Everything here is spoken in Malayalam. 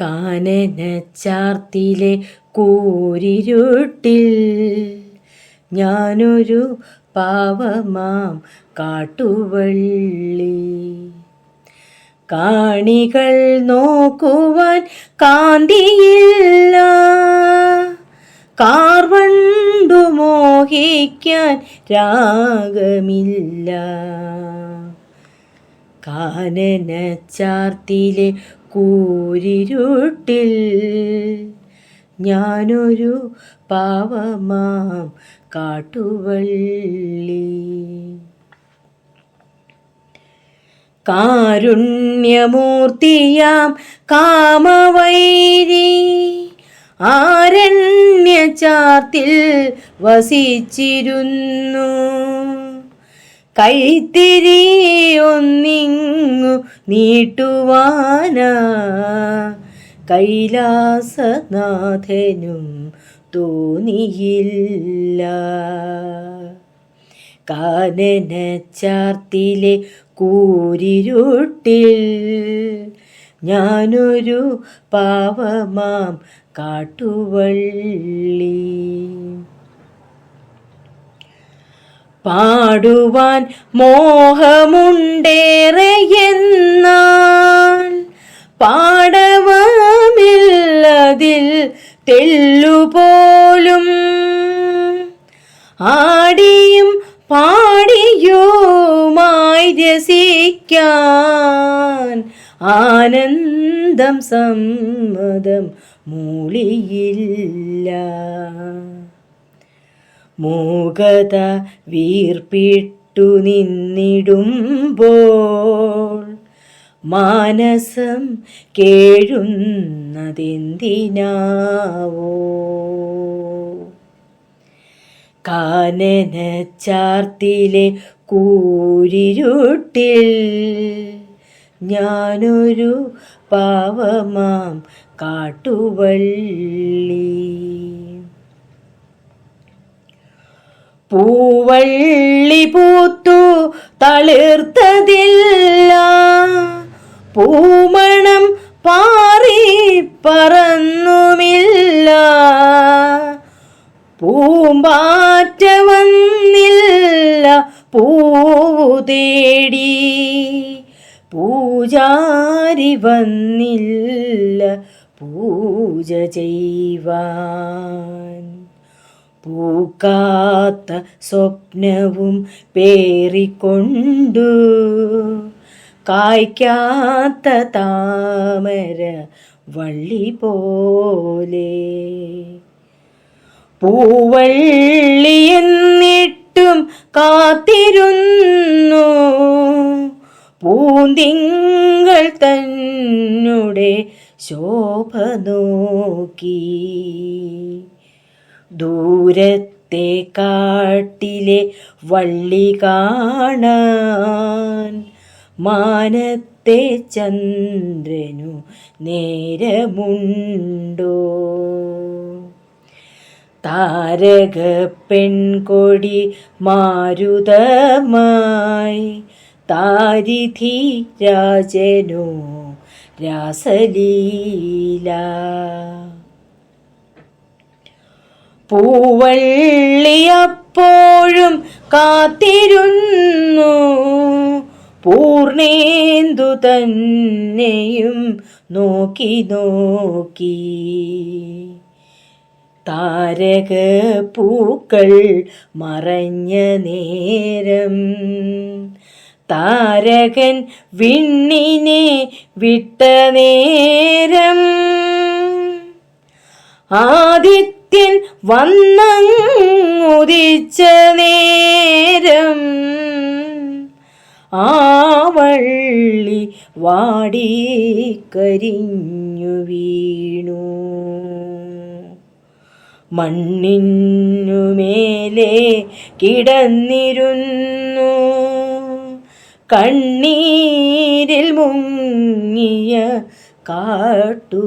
കാനനച്ചാർത്തിലെ കൂരിരുട്ടിൽ ഞാനൊരു പാവമാം കാട്ടുവള്ളി. കാണികൾ നോക്കുവാൻ കാന്തിയില്ല. കാർവണ്ടു മോഹിക്കാൻ രാഗമില്ല. കാനനച്ചാർത്തിലെ കൂരിരുട്ടിൽ ഞാനൊരു പാവമാം കാട്ടുവള്ളി. കാരുണ്യമൂർത്തിയാം കാമവൈരി ആരണ്യചാർത്തിൽ വസിച്ചിരുന്നു. കൈത്തിരി ഒന്നിങ്ങു നീട്ടുവാനാ. കൈലാസനാഥനും തോന്നിയില്ല. കാനനച്ചാർത്തിലെ കൂരിരുട്ടിൽ ഞാനൊരു പാവമാം കാട്ടുവള്ളി. പാടുവാൻ മോഹമുണ്ടേറെ എന്നാൽ പാടവമില്ലതിൽ തെല്ലുപോലും ആടിയും പാടിയുമായി രസിക്കാൻ ആനന്ദം സമ്മതം മൂളിയില്ല. മൂകത വീർപ്പിട്ടു നിന്നിടുമ്പോൾ മാനസം കേഴുന്നതെന്തിനാവോ? കാനനച്ചാർത്തിലെ കൂരിരുട്ടിൽ ഞാനൊരു പാവമാം കാട്ടുവള്ളി. പൂവള്ളി പൂത്തു തളിർത്തതില്ല. പൂമണം പാറി പറന്നുമില്ല. പൂമ്പാറ്റ വന്നില്ല പൂവു തേടി. പൂജാരി വന്നില്ല പൂജ ചെയ്യുവാൻ. പൂക്കാത്ത സ്വപ്നവും പേറിക്കൊണ്ടു. കായ്ക്കാത്ത താമര വള്ളി പോലെ പൂവള്ളി എന്നിട്ടും കാത്തിരുന്നു. പൂന്തിങ്കൾ തന്നെ ശോഭ നോക്കി. ദൂരത്തെ കാട്ടിലെ വള്ളി കാണാൻ മാനത്തെ ചന്ദ്രനു നേരമുണ്ടോ? താരക പെൺകൊടി മാരുതമായി താരിധി രാജനോ രാസലീല. പൂവള്ളിയപ്പോഴും കാത്തിരുന്നു. പൂർണേന്ദു തന്നെയും നോക്കി നോക്കി. താരക പൂക്കൾ മറഞ്ഞ നേരം. താരകൻ വിണ്ണിനെ വിട്ട നേരം. ആദിത്യൻ വന്നുദിച്ച നേരം ആ വള്ളി വാടിക്കരിഞ്ഞു വീണു. മണ്ണിനുമേലെ കിടന്നിരുന്നു. കണ്ണീരിൽ മുങ്ങിയ കാട്ടുവള്ളി.